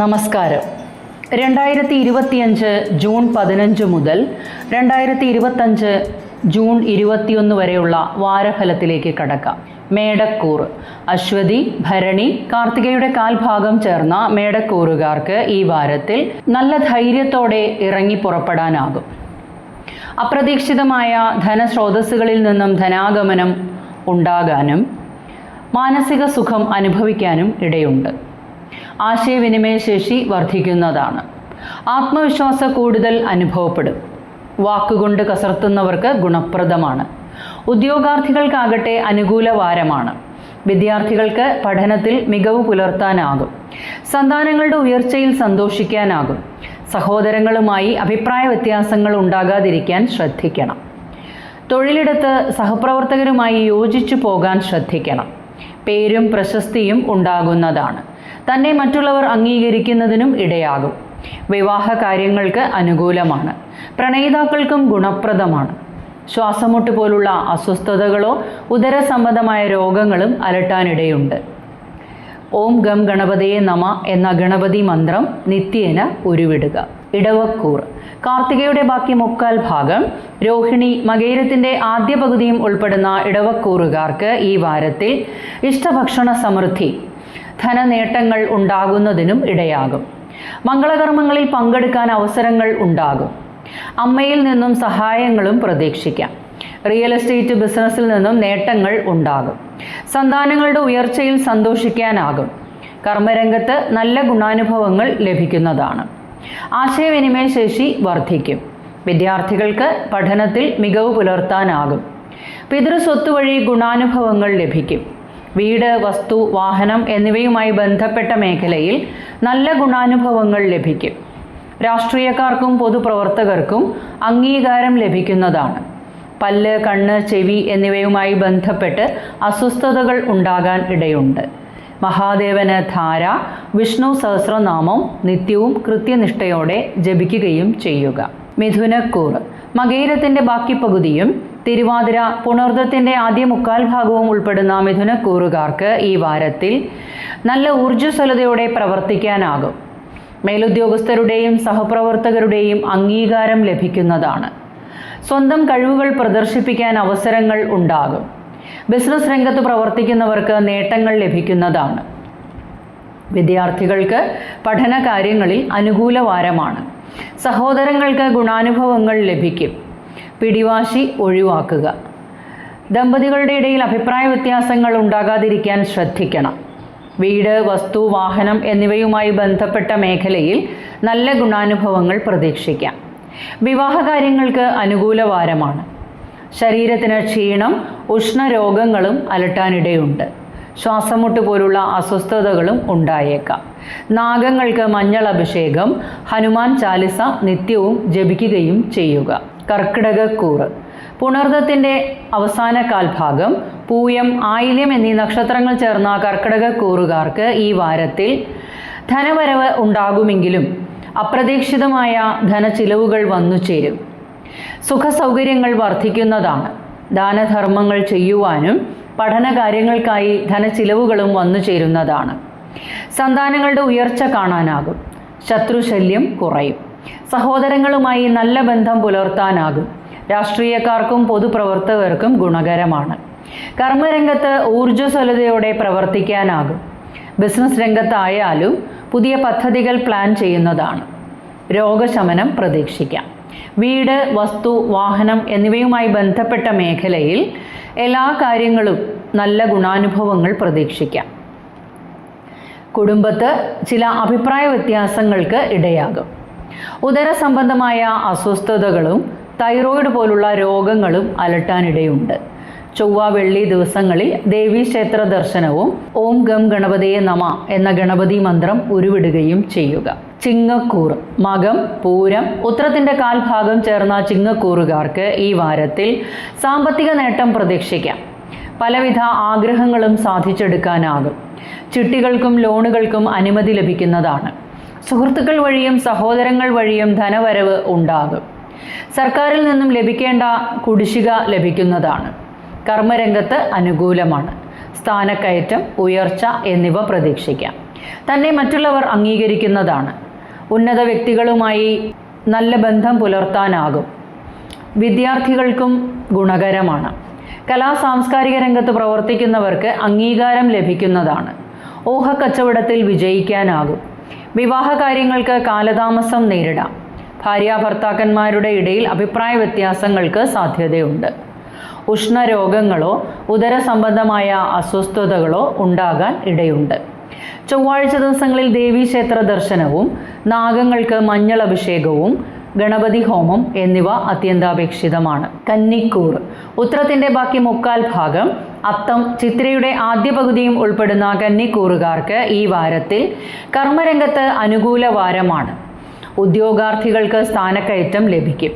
നമസ്കാരം. രണ്ടായിരത്തി ഇരുപത്തിയഞ്ച് ജൂൺ പതിനഞ്ച് മുതൽ രണ്ടായിരത്തി ഇരുപത്തഞ്ച് ജൂൺ ഇരുപത്തിയൊന്ന് വരെയുള്ള വാരഫലത്തിലേക്ക് കടക്കാം. മേടക്കൂർ. അശ്വതി ഭരണി കാർത്തികയുടെ കാൽഭാഗം ചേർന്ന മേടക്കൂറുകാർക്ക് ഈ വാരത്തിൽ നല്ല ധൈര്യത്തോടെ ഇറങ്ങി പുറപ്പെടാനാകും. അപ്രതീക്ഷിതമായ ധനസ്രോതസ്സുകളിൽ നിന്നും ധനാഗമനം ഉണ്ടാകാനും മാനസിക സുഖം അനുഭവിക്കാനും ഇടയുണ്ട്. ആശയവിനിമയ ശേഷി വർദ്ധിക്കുന്നതാണ്. ആത്മവിശ്വാസ കൂടുതൽ അനുഭവപ്പെടും. വാക്കുകൊണ്ട് കസർത്തുന്നവർക്ക് ഗുണപ്രദമാണ്. ഉദ്യോഗാർത്ഥികൾക്കാകട്ടെ അനുകൂല വാരമാണ്. വിദ്യാർത്ഥികൾക്ക് പഠനത്തിൽ മികവ് പുലർത്താനാകും. സന്താനങ്ങളുടെ ഉയർച്ചയിൽ സന്തോഷിക്കാനാകും. സഹോദരങ്ങളുമായി അഭിപ്രായ വ്യത്യാസങ്ങൾ ഉണ്ടാകാതിരിക്കാൻ ശ്രദ്ധിക്കണം. തൊഴിലിടത്ത് സഹപ്രവർത്തകരുമായി യോജിച്ചു പോകാൻ ശ്രദ്ധിക്കണം. പേരും പ്രശസ്തിയും ഉണ്ടാകുന്നതാണ്. തന്നെ മറ്റുള്ളവർ അംഗീകരിക്കുന്നതിനും ഇടയാകും. വിവാഹ കാര്യങ്ങൾക്ക് അനുകൂലമാണ്. പ്രണയിതാക്കൾക്കും ഗുണപ്രദമാണ്. ശ്വാസമുട്ട് പോലുള്ള അസ്വസ്ഥതകളോ ഉദരസംബന്ധമായ രോഗങ്ങളും അലട്ടാനിടയുണ്ട്. ഓം ഗം ഗണപതിയെ നമ എന്ന ഗണപതി മന്ത്രം നിത്യേന ഉരുവിടുക. ഇടവക്കൂർ. കാർത്തികയുടെ ബാക്കി മുക്കാൽ ഭാഗം. രോഹിണി മകേരത്തിന്റെ ആദ്യ പകുതിയും ഉൾപ്പെടുന്ന ഇടവക്കൂറുകാർക്ക് ഈ വാരത്തിൽ ഇഷ്ടഭക്ഷണ സമൃദ്ധി ധനനേട്ടങ്ങൾ ഉണ്ടാകുന്നതിനും ഇടയാകും. മംഗളകർമ്മങ്ങളിൽ പങ്കെടുക്കാൻ അവസരങ്ങൾ ഉണ്ടാകും. അമ്മയിൽ നിന്നും സഹായങ്ങളും പ്രതീക്ഷിക്കാം. റിയൽ എസ്റ്റേറ്റ് ബിസിനസ്സിൽ നിന്നും നേട്ടങ്ങൾ ഉണ്ടാകും. സന്താനങ്ങളുടെ ഉയർച്ചയിൽ സന്തോഷിക്കാനാകും. കർമ്മരംഗത്ത് നല്ല ഗുണാനുഭവങ്ങൾ ലഭിക്കുന്നതാണ്. ആശയവിനിമയ ശേഷി വർദ്ധിക്കും. വിദ്യാർത്ഥികൾക്ക് പഠനത്തിൽ മികവ് പുലർത്താനാകും. പിതൃസ്വത്ത് വഴി ഗുണാനുഭവങ്ങൾ ലഭിക്കും. വീട് വസ്തു വാഹനം എന്നിവയുമായി ബന്ധപ്പെട്ട മേഖലയിൽ നല്ല ഗുണാനുഭവങ്ങൾ ലഭിക്കും. രാഷ്ട്രീയക്കാർക്കും പൊതുപ്രവർത്തകർക്കും അംഗീകാരം ലഭിക്കുന്നതാണ്. പല്ല് കണ്ണ് ചെവി എന്നിവയുമായി ബന്ധപ്പെട്ട് അസ്വസ്ഥതകൾ ഉണ്ടാകാൻ ഇടയുണ്ട്. മഹാദേവന് ധാര വിഷ്ണു സഹസ്രനാമം നിത്യവും കൃത്യനിഷ്ഠയോടെ ജപിക്കുകയും ചെയ്യുക. മിഥുനക്കൂർ മകേരത്തിന്റെ ബാക്കി പകുതിയും തിരുവാതിര പുണർദ്ധത്തിന്റെ ആദ്യ മുക്കാൽ ഭാഗവും ഉൾപ്പെടുന്ന മിഥുനക്കൂറുകാർക്ക് ഈ വാരത്തിൽ നല്ല ഊർജസ്വലതയോടെ പ്രവർത്തിക്കാനാകും. മേലുദ്യോഗസ്ഥരുടെയും സഹപ്രവർത്തകരുടെയും അംഗീകാരം ലഭിക്കുന്നതാണ്. സ്വന്തം കഴിവുകൾ പ്രദർശിപ്പിക്കാൻ അവസരങ്ങൾ ഉണ്ടാകും. ബിസിനസ് രംഗത്ത് പ്രവർത്തിക്കുന്നവർക്ക് നേട്ടങ്ങൾ ലഭിക്കുന്നതാണ്. വിദ്യാർത്ഥികൾക്ക് പഠന കാര്യങ്ങളിൽ അനുകൂല വാരമാണ്. സഹോദരങ്ങൾക്ക് ഗുണാനുഭവങ്ങൾ ലഭിക്കും. പിടിവാശി ഒഴിവാക്കുക. ദമ്പതികളുടെ ഇടയിൽ അഭിപ്രായ വ്യത്യാസങ്ങൾ ഉണ്ടാകാതിരിക്കാൻ ശ്രദ്ധിക്കണം. വീട് വസ്തു വാഹനം എന്നിവയുമായി ബന്ധപ്പെട്ട മേഖലയിൽ നല്ല ഗുണാനുഭവങ്ങൾ പ്രതീക്ഷിക്കാം. വിവാഹകാര്യങ്ങൾക്ക് അനുകൂല വാരമാണ്. ശരീരത്തിന് ക്ഷീണം ഉഷ്ണരോഗങ്ങളും അലട്ടാനിടയുണ്ട്. ശ്വാസമുട്ട് പോലുള്ള അസ്വസ്ഥതകളും ഉണ്ടായേക്കാം. നാഗങ്ങൾക്ക് മഞ്ഞൾ അഭിഷേകം ഹനുമാൻ ചാലിസ നിത്യവും ജപിക്കുകയും ചെയ്യുക. കർക്കിടകക്കൂറ്. പുണർദത്തിന്റെ അവസാന കാൽഭാഗം പൂയം ആയില്യം എന്നീ നക്ഷത്രങ്ങൾ ചേർന്ന കർക്കിടകക്കൂറുകാർക്ക് ഈ വാരത്തിൽ ധനവരവ് ഉണ്ടാകുമെങ്കിലും അപ്രതീക്ഷിതമായ ധനച്ചിലവുകൾ വന്നു ചേരും. സുഖസൗകര്യങ്ങൾ വർദ്ധിക്കുന്നതാണ് ദാനധർമ്മങ്ങൾ ചെയ്യുവാനും പഠനകാര്യങ്ങൾക്കായി ധനച്ചിലവുകളും വന്നു ചേരുന്നതാണ്. സന്താനങ്ങളുടെ ഉയർച്ച കാണാനാകും. ശത്രുശല്യം കുറയും. സഹോദരങ്ങളുമായി നല്ല ബന്ധം പുലർത്താനാകും. രാഷ്ട്രീയക്കാർക്കും പൊതുപ്രവർത്തകർക്കും ഗുണകരമാണ്. കർമ്മരംഗത്ത് ഊർജസ്വലതയോടെ പ്രവർത്തിക്കാനാകും. ബിസിനസ് രംഗത്തായാലും പുതിയ പദ്ധതികൾ പ്ലാൻ ചെയ്യുന്നതാണ്. രോഗശമനം പ്രതീക്ഷിക്കാം. വീട് വസ്തു വാഹനം എന്നിവയുമായി ബന്ധപ്പെട്ട മേഖലയിൽ എല്ലാ കാര്യങ്ങളും നല്ല ഗുണാനുഭവങ്ങൾ പ്രതീക്ഷിക്കാം. കുടുംബത്ത് ചില അഭിപ്രായ വ്യത്യാസങ്ങൾക്ക് ഇടയാകും. ഉദര സംബന്ധമായ അസ്വസ്ഥതകളും തൈറോയിഡ് പോലുള്ള രോഗങ്ങളും അലട്ടാനിടയുണ്ട്. ചൊവ്വ വെള്ളി ദിവസങ്ങളിൽ ദേവീക്ഷേത്ര ദർശനവും ഓം ഗം ഗണപതിയെ നമ എന്ന ഗണപതി മന്ത്രം ഉരുവിടുകയും ചെയ്യുക. ചിങ്ങക്കൂർ മകം പൂരം ഉത്രത്തിന്റെ കാൽഭാഗം ചേർന്ന ചിങ്ങക്കൂറുകാർക്ക് ഈ വാരത്തിൽ സാമ്പത്തിക നേട്ടം പ്രതീക്ഷിക്കാം. പലവിധ ആഗ്രഹങ്ങളും സാധിച്ചെടുക്കാനാകും. ചിട്ടികൾക്കും ലോണുകൾക്കും അനുമതി ലഭിക്കുന്നതാണ്. സുഹൃത്തുക്കൾ വഴിയും സഹോദരങ്ങൾ വഴിയും ധനവരവ് ഉണ്ടാകും. സർക്കാരിൽ നിന്നും ലഭിക്കേണ്ട കുടിശ്ശിക ലഭിക്കുന്നതാണ്. കർമ്മരംഗത്ത് അനുകൂലമാണ്. സ്ഥാനക്കയറ്റം ഉയർച്ച എന്നിവ പ്രതീക്ഷിക്കാം. തന്നെ മറ്റുള്ളവർ അംഗീകരിക്കുന്നതാണ്. ഉന്നത വ്യക്തികളുമായി നല്ല ബന്ധം പുലർത്താനാകും. വിദ്യാർത്ഥികൾക്കും ഗുണകരമാണ്. കലാ സാംസ്കാരിക രംഗത്ത് പ്രവർത്തിക്കുന്നവർക്ക് അംഗീകാരം ലഭിക്കുന്നതാണ്. ഊഹക്കച്ചവടത്തിൽ വിജയിക്കാനാകും. വിവാഹ കാര്യങ്ങൾക്ക് കാലതാമസം നേരിടാം. ഭാര്യ ഭർത്താക്കന്മാരുടെ ഇടയിൽ അഭിപ്രായ വ്യത്യാസങ്ങൾക്ക് സാധ്യതയുണ്ട്. ഉഷ്ണരോഗങ്ങളോ ഉദര സംബന്ധമായ അസ്വസ്ഥതകളോ ഉണ്ടാകാൻ ഇടയുണ്ട്. ചൊവ്വാഴ്ച ദിവസങ്ങളിൽ ദേവീക്ഷേത്ര ദർശനവും നാഗങ്ങൾക്ക് മഞ്ഞൾ അഭിഷേകവും ഗണപതി ഹോമം എന്നിവ അത്യന്താപേക്ഷിതമാണ്. കന്നിക്കൂർ. ഉത്രത്തിന്റെ ബാക്കി മുക്കാൽ ഭാഗം അത്തം ചിത്രയുടെ ആദ്യ പകുതിയും ഉൾപ്പെടുന്ന കന്നിക്കൂറുകാർക്ക് ഈ വാരത്തിൽ കർമ്മരംഗത്ത് അനുകൂല വാരമാണ്. ഉദ്യോഗാർത്ഥികൾക്ക് സ്ഥാനക്കയറ്റം ലഭിക്കും.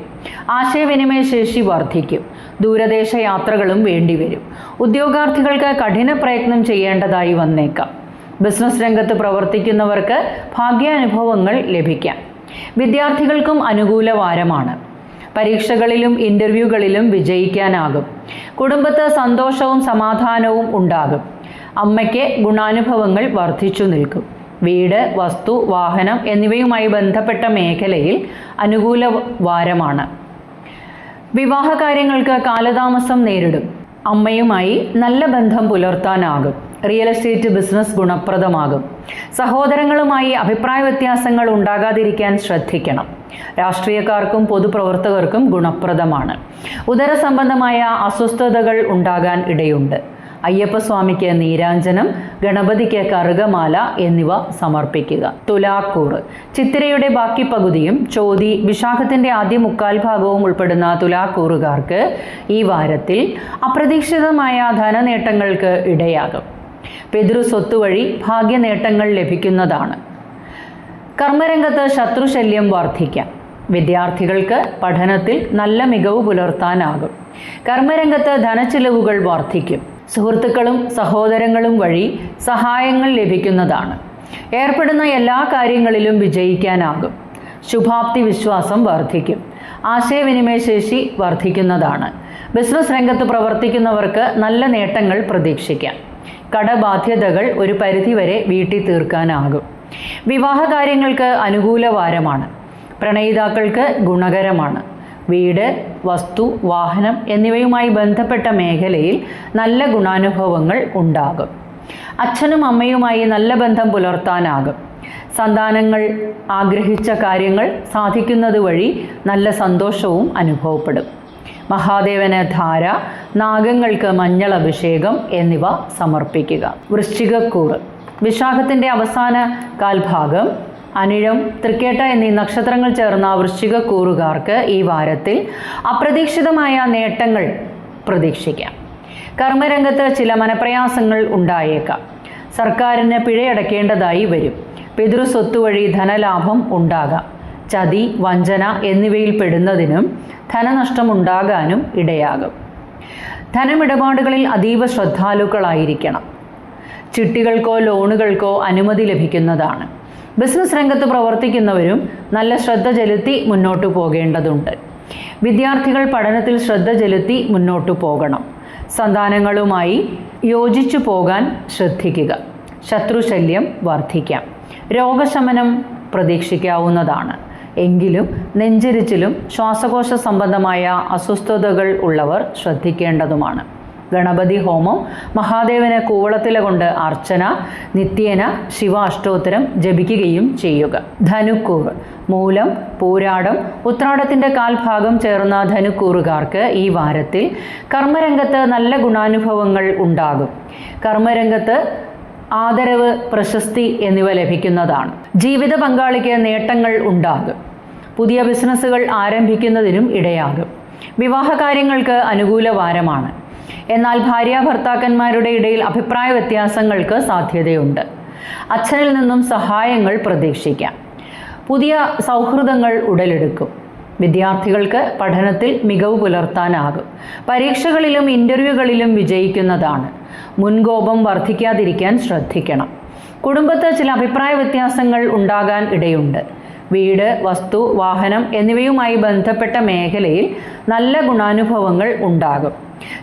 ആശയവിനിമയ ശേഷി വർദ്ധിക്കും. ദൂരദേശ യാത്രകളും വേണ്ടിവരും. ഉദ്യോഗാർത്ഥികൾക്ക് കഠിന പ്രയത്നം ചെയ്യേണ്ടതായി വന്നേക്കാം. ബിസിനസ് രംഗത്ത് പ്രവർത്തിക്കുന്നവർക്ക് ഭാഗ്യാനുഭവങ്ങൾ ലഭിക്കാം. വിദ്യാർത്ഥികൾക്കും അനുകൂല വാരമാണ്. പരീക്ഷകളിലും ഇന്റർവ്യൂകളിലും വിജയിക്കാനാകും. കുടുംബത്ത് സന്തോഷവും സമാധാനവും ഉണ്ടാകും. അമ്മയ്ക്ക് ഗുണാനുഭവങ്ങൾ വർദ്ധിച്ചു നിൽക്കും. വീട് വസ്തു വാഹനം എന്നിവയുമായി ബന്ധപ്പെട്ട മേഖലയിൽ അനുകൂല വാരമാണ്. വിവാഹ കാര്യങ്ങൾക്ക് കാലതാമസം നേരിടും. അമ്മയുമായി നല്ല ബന്ധം പുലർത്താനാകും. റിയൽ എസ്റ്റേറ്റ് ബിസിനസ് ഗുണപ്രദമാകും. സഹോദരങ്ങളുമായി അഭിപ്രായ വ്യത്യാസങ്ങൾ ഉണ്ടാകാതിരിക്കാൻ ശ്രദ്ധിക്കണം. രാഷ്ട്രീയക്കാർക്കും പൊതുപ്രവർത്തകർക്കും ഗുണപ്രദമാണ്. ഉദര സംബന്ധമായ അസ്വസ്ഥതകൾ ഉണ്ടാകാൻ ഇടയുണ്ട്. അയ്യപ്പസ്വാമിക്ക് നീരാഞ്ജനം ഗണപതിക്ക് കറുകമാല എന്നിവ സമർപ്പിക്കുക. തുലാക്കൂർ ചിത്തിരയുടെ ബാക്കി പകുതിയും ചോതി വിശാഖത്തിന്റെ ആദ്യ മുക്കാൽ ഭാഗവും ഉൾപ്പെടുന്ന തുലാക്കൂറുകാർക്ക് ഈ വാരത്തിൽ അപ്രതീക്ഷിതമായ ധനനേട്ടങ്ങൾക്ക് ഇടയാകും. പിതൃ സ്വത്ത് വഴി ഭാഗ്യനേട്ടങ്ങൾ ലഭിക്കുന്നതാണ്. കർമ്മരംഗത്ത് ശത്രുശല്യം വർദ്ധിക്കാം വിദ്യാർത്ഥികൾക്ക് പഠനത്തിൽ നല്ല മികവ് പുലർത്താനാകും. കർമ്മരംഗത്ത് ധനച്ചിലവുകൾ വർദ്ധിക്കും സുഹൃത്തുക്കളും സഹോദരങ്ങളും വഴി സഹായങ്ങൾ ലഭിക്കുന്നതാണ്. ഏർപ്പെടുന്ന എല്ലാ കാര്യങ്ങളിലും വിജയിക്കാനാകും. ശുഭാപ്തി വിശ്വാസം വർദ്ധിക്കും ആശയവിനിമയശേഷി വർദ്ധിക്കുന്നതാണ് ബിസിനസ് രംഗത്ത് പ്രവർത്തിക്കുന്നവർക്ക് നല്ല നേട്ടങ്ങൾ പ്രതീക്ഷിക്കാം. കടബാധ്യതകൾ ഒരു പരിധിവരെ വീട്ടി തീർക്കാനാകും വിവാഹ കാര്യങ്ങൾക്ക് അനുകൂല വാരമാണ് പ്രണയിതാക്കൾക്ക് ഗുണകരമാണ്. വീട് വസ്തു വാഹനം എന്നിവയുമായി ബന്ധപ്പെട്ട മേഖലയിൽ നല്ല ഗുണാനുഭവങ്ങൾ ഉണ്ടാകും. അച്ഛനും അമ്മയുമായി നല്ല ബന്ധം പുലർത്താനാകും. സന്താനങ്ങൾ ആഗ്രഹിച്ച കാര്യങ്ങൾ സാധിക്കുന്നത് വഴി നല്ല സന്തോഷവും അനുഭവപ്പെടും. മഹാദേവന് ധാര നാഗങ്ങൾക്ക് മഞ്ഞൾ അഭിഷേകം എന്നിവ സമർപ്പിക്കുക. വൃശ്ചികക്കൂറ്. വിശാഖത്തിന്റെ അവസാന കാൽഭാഗം അനിഴം തൃക്കേട്ട എന്നീ നക്ഷത്രങ്ങൾ ചേർന്ന വൃശ്ചികക്കൂറുകാർക്ക് ഈ വാരത്തിൽ അപ്രതീക്ഷിതമായ നേട്ടങ്ങൾ പ്രതീക്ഷിക്കാം. കർമ്മരംഗത്ത് ചില മനപ്രയാസങ്ങൾ ഉണ്ടായേക്കാം. സർക്കാരിന് പിഴയടക്കേണ്ടതായി വരും. പിതൃസ്വത്ത് വഴി ധനലാഭം ഉണ്ടാകാം. ചതി വഞ്ചന എന്നിവയിൽ പെടുന്നതിനും ധനനഷ്ടമുണ്ടാകാനും ഇടയാകും. ധനമിടപാടുകളിൽ അതീവ ശ്രദ്ധാലുക്കളായിരിക്കണം. ചിട്ടികൾക്കോ ലോണുകൾക്കോ അനുമതി ലഭിക്കുന്നതാണ്. ബിസിനസ് രംഗത്ത് പ്രവർത്തിക്കുന്നവരും നല്ല ശ്രദ്ധ ചെലുത്തി മുന്നോട്ട് പോകേണ്ടതുണ്ട്. വിദ്യാർത്ഥികൾ പഠനത്തിൽ ശ്രദ്ധ ചെലുത്തി മുന്നോട്ടു പോകണം. സന്താനങ്ങളുമായി യോജിച്ചു പോകാൻ ശ്രദ്ധിക്കുക. ശത്രുശല്യം വർദ്ധിക്കാം. രോഗശമനം പ്രതീക്ഷിക്കാവുന്നതാണ്. എങ്കിലും നെഞ്ചിരിച്ചിലും ശ്വാസകോശ സംബന്ധമായ അസ്വസ്ഥതകൾ ഉള്ളവർ ശ്രദ്ധിക്കേണ്ടതുമാണ്. ഗണപതി ഹോമം മഹാദേവന് കൂവളത്തില കൊണ്ട് അർച്ചന നിത്യേന ശിവ അഷ്ടോത്തരം ജപിക്കുകയും ചെയ്യുക. ധനുക്കൂറ് മൂലം പൂരാടം ഉത്രാടത്തിന്റെ കാൽഭാഗം ചേർന്ന ധനുക്കൂറുകാർക്ക് ഈ വാരത്തിൽ കർമ്മരംഗത്ത് നല്ല ഗുണാനുഭവങ്ങൾ ഉണ്ടാകും. കർമ്മരംഗത്ത് ആദരവ് പ്രശസ്തി എന്നിവ ലഭിക്കുന്നതാണ്. ജീവിത പങ്കാളിക്ക് നേട്ടങ്ങൾ ഉണ്ടാകും. പുതിയ ബിസിനസ്സുകൾ ആരംഭിക്കുന്നതിനും ഇടയാകും. വിവാഹ കാര്യങ്ങൾക്ക് അനുകൂല വാരമാണ്. എന്നാൽ ഭാര്യ ഭർത്താക്കന്മാരുടെ ഇടയിൽ അഭിപ്രായ വ്യത്യാസങ്ങൾക്ക് സാധ്യതയുണ്ട്. അച്ഛനിൽ നിന്നും സഹായങ്ങൾ പ്രതീക്ഷിക്കാം. പുതിയ സൗഹൃദങ്ങൾ ഉടലെടുക്കും. വിദ്യാർത്ഥികൾക്ക് പഠനത്തിൽ മികവ് പുലർത്താനാകും. പരീക്ഷകളിലും ഇന്റർവ്യൂകളിലും വിജയിക്കുന്നതാണ്. മുൻകോപം വർദ്ധിക്കാതിരിക്കാൻ ശ്രദ്ധിക്കണം. കുടുംബത്ത് ചില അഭിപ്രായ വ്യത്യാസങ്ങൾ ഉണ്ടാകാൻ ഇടയുണ്ട്. വീട് വസ്തു വാഹനം എന്നിവയുമായി ബന്ധപ്പെട്ട മേഖലയിൽ നല്ല ഗുണാനുഭവങ്ങൾ ഉണ്ടാകും.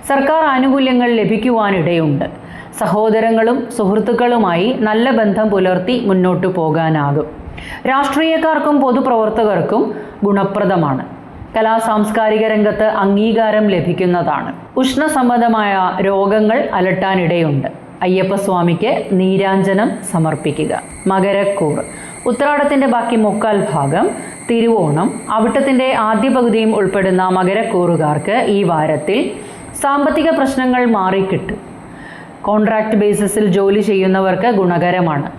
സർക്കാർ ആനുകൂല്യങ്ങൾ ലഭിക്കുവാനിടയുണ്ട് സഹോദരങ്ങളും സുഹൃത്തുക്കളുമായി നല്ല ബന്ധം പുലർത്തി മുന്നോട്ടു പോകാനാകും. രാഷ്ട്രീയക്കാർക്കും പൊതുപ്രവർത്തകർക്കും ഗുണപ്രദമാണ്. കലാ സാംസ്കാരിക രംഗത്ത് അംഗീകാരം ലഭിക്കുന്നതാണ്. ഉഷ്ണസംബന്ധമായ രോഗങ്ങൾ അലട്ടാനിടയുണ്ട്. അയ്യപ്പസ്വാമിക്ക് നീരാഞ്ജനം സമർപ്പിക്കുക. മകരക്കൂർ. ഉത്രാടത്തിന്റെ ബാക്കി മുക്കാൽ ഭാഗം തിരുവോണം. അവിട്ടത്തിന്റെ ആദ്യ പകുതിയും ഉൾപ്പെടുന്ന മകരക്കൂറുകാർക്ക് ഈ വാരത്തിൽ സാമ്പത്തിക പ്രശ്നങ്ങൾ മാറിക്കിട്ടും. കോൺട്രാക്ട് ബേസിസിൽ ജോലി ചെയ്യുന്നവർക്ക് ഗുണകരമാണ്.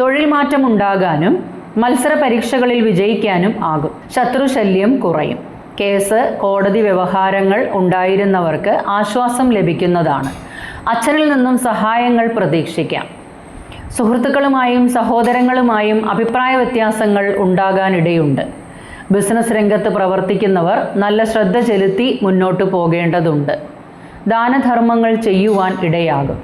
തൊഴിൽ മാറ്റം ഉണ്ടാകാനും മത്സര പരീക്ഷകളിൽ വിജയിക്കാനും ആകും. ശത്രുശല്യം കുറയും. കേസ് കോടതി വ്യവഹാരങ്ങൾ ഉണ്ടായിരുന്നവർക്ക് ആശ്വാസം ലഭിക്കുന്നതാണ്. അച്ഛനിൽ നിന്നും സഹായങ്ങൾ പ്രതീക്ഷിക്കാം. സുഹൃത്തുക്കളുമായും സഹോദരങ്ങളുമായും അഭിപ്രായ വ്യത്യാസങ്ങൾ ഉണ്ടാകാനിടയുണ്ട്. ബിസിനസ് രംഗത്ത് പ്രവർത്തിക്കുന്നവർ നല്ല ശ്രദ്ധ ചെലുത്തി മുന്നോട്ട് പോകേണ്ടതുണ്ട്. ദാനധർമ്മങ്ങൾ ചെയ്യുവാൻ ഇടയാകും.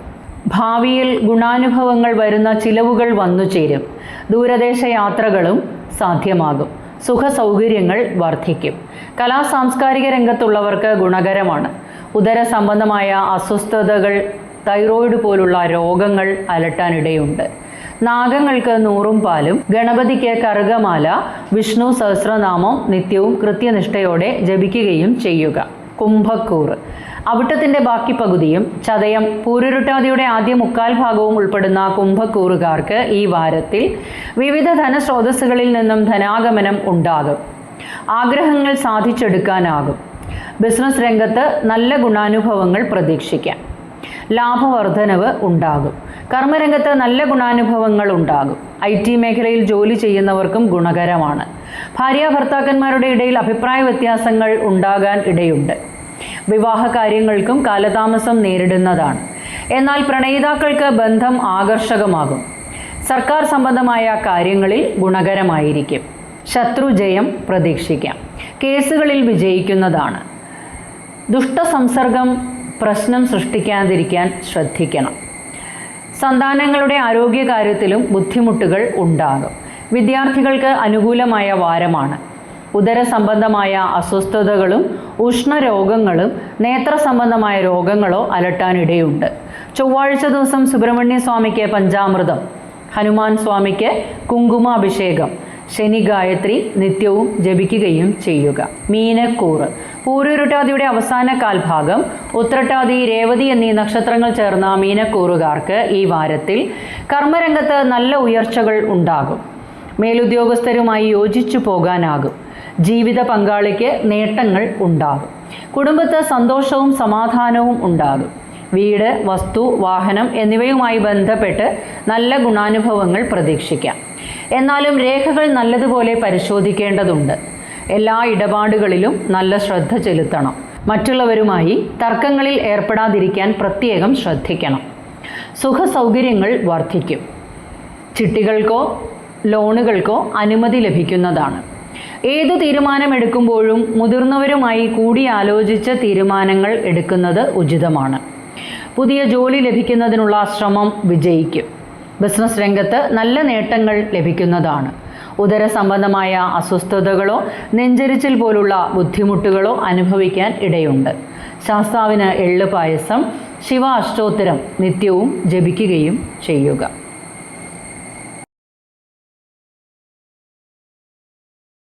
ഭാവിയിൽ ഗുണാനുഭവങ്ങൾ വരുന്ന ചിലവുകൾ വന്നു ചേരും ദൂരദേശ യാത്രകളും സാധ്യമാകും. സുഖ സൗകര്യങ്ങൾ വർദ്ധിക്കും. കലാ സാംസ്കാരിക രംഗത്തുള്ളവർക്ക് ഗുണകരമാണ്. ഉദര സംബന്ധമായ അസ്വസ്ഥതകൾ തൈറോയിഡ് പോലുള്ള രോഗങ്ങൾ അലട്ടാനിടയുണ്ട്. നാഗങ്ങൾക്ക് നൂറും പാലും ഗണപതിക്ക് കറുകമാല വിഷ്ണു സഹസ്രനാമം നിത്യവും കൃത്യനിഷ്ഠയോടെ ജപിക്കുകയും ചെയ്യുക. കുംഭക്കൂർ അവിട്ടത്തിന്റെ ബാക്കി പകുതിയും ചതയം പൂരുരുട്ടാതിയുടെ ആദ്യ മുക്കാൽ ഭാഗവും ഉൾപ്പെടുന്ന കുംഭക്കൂറുകാർക്ക് ഈ വാരത്തിൽ വിവിധ ധനസ്രോതസ്സുകളിൽ നിന്നും ധനാഗമനം ഉണ്ടാകും. ആഗ്രഹങ്ങൾ സാധിച്ചെടുക്കാനാകും. ബിസിനസ് രംഗത്ത് നല്ല ഗുണാനുഭവങ്ങൾ പ്രതീക്ഷിക്കാം. ലാഭവർദ്ധനവ് ഉണ്ടാകും. കർമ്മരംഗത്ത് നല്ല ഗുണാനുഭവങ്ങൾ ഉണ്ടാകും. ഐ ടി മേഖലയിൽ ജോലി ചെയ്യുന്നവർക്കും ഗുണകരമാണ്. ഭാര്യ ഭർത്താക്കന്മാരുടെ ഇടയിൽ അഭിപ്രായ വ്യത്യാസങ്ങൾ ഉണ്ടാകാൻ ഇടയുണ്ട്. വിവാഹ കാര്യങ്ങൾക്കും കാലതാമസം നേരിടുന്നതാണ്. എന്നാൽ പ്രണയിതാക്കൾക്ക് ബന്ധം ആകർഷകമാകും. സർക്കാർ സംബന്ധമായ കാര്യങ്ങളിൽ ഗുണകരമായിരിക്കും. ശത്രുജയം പ്രതീക്ഷിക്കാം. കേസുകളിൽ വിജയിക്കുന്നതാണ്. ദുഷ്ടസംസർഗം പ്രശ്നം സൃഷ്ടിക്കാതിരിക്കാൻ ശ്രദ്ധിക്കണം. സന്താനങ്ങളുടെ ആരോഗ്യകാര്യത്തിലും ബുദ്ധിമുട്ടുകൾ ഉണ്ടാകും. വിദ്യാർത്ഥികൾക്ക് അനുകൂലമായ വാരമാണ്. ഉദര സംബന്ധമായ അസ്വസ്ഥതകളും ഉഷ്ണരോഗങ്ങളും നേത്ര സംബന്ധമായ രോഗങ്ങളോ അലട്ടാനിടയുണ്ട്. ചൊവ്വാഴ്ച ദിവസം സുബ്രഹ്മണ്യ സ്വാമിക്ക് പഞ്ചാമൃതം ഹനുമാൻ സ്വാമിക്ക് കുങ്കുമാഭിഷേകം ശനി ഗായത്രി നിത്യവും ജപിക്കുകയും ചെയ്യുക. മീനക്കൂറ്. പൂരൂരുട്ടാതിയുടെ അവസാന കാൽഭാഗം ഉത്രട്ടാതി രേവതി എന്നീ നക്ഷത്രങ്ങൾ ചേർന്ന മീനക്കൂറുകാർക്ക് ഈ വാരത്തിൽ കർമ്മരംഗത്ത് നല്ല ഉയർച്ചകൾ ഉണ്ടാകും. മേലുദ്യോഗസ്ഥരുമായി യോജിച്ചു പോകാനാകും. ജീവിത പങ്കാളിക്ക് നേട്ടങ്ങൾ ഉണ്ടാകും. കുടുംബത്ത് സന്തോഷവും സമാധാനവും ഉണ്ടാകും. വീട് വസ്തു വാഹനം എന്നിവയുമായി ബന്ധപ്പെട്ട് നല്ല ഗുണാനുഭവങ്ങൾ പ്രതീക്ഷിക്കാം. എന്നാലും രേഖകൾ നല്ലതുപോലെ പരിശോധിക്കേണ്ടതുണ്ട്. എല്ലാ ഇടപാടുകളിലും നല്ല ശ്രദ്ധ ചെലുത്തണം. മറ്റുള്ളവരുമായി തർക്കങ്ങളിൽ ഏർപ്പെടാതിരിക്കാൻ പ്രത്യേകം ശ്രദ്ധിക്കണം. സുഖ സൗകര്യങ്ങൾ വർദ്ധിക്കും. ചിട്ടികൾക്കോ ലോണുകൾക്കോ അനുമതി ലഭിക്കുന്നതാണ്. ഏത് തീരുമാനമെടുക്കുമ്പോഴും മുതിർന്നവരുമായി കൂടിയാലോചിച്ച തീരുമാനങ്ങൾ എടുക്കുന്നത് ഉചിതമാണ്. പുതിയ ജോലി ലഭിക്കുന്നതിനുള്ള ശ്രമം വിജയിക്കും. ബിസിനസ് രംഗത്ത് നല്ല നേട്ടങ്ങൾ ലഭിക്കുന്നതാണ്. ഉദര സംബന്ധമായ അസ്വസ്ഥതകളോ നെഞ്ചരിച്ചിൽ പോലുള്ള ബുദ്ധിമുട്ടുകളോ അനുഭവിക്കാൻ ഇടയുണ്ട്. ശാസ്താവിന് എള്ള് പായസം ശിവ അഷ്ടോത്തരം നിത്യവും ജപിക്കുകയും ചെയ്യുക.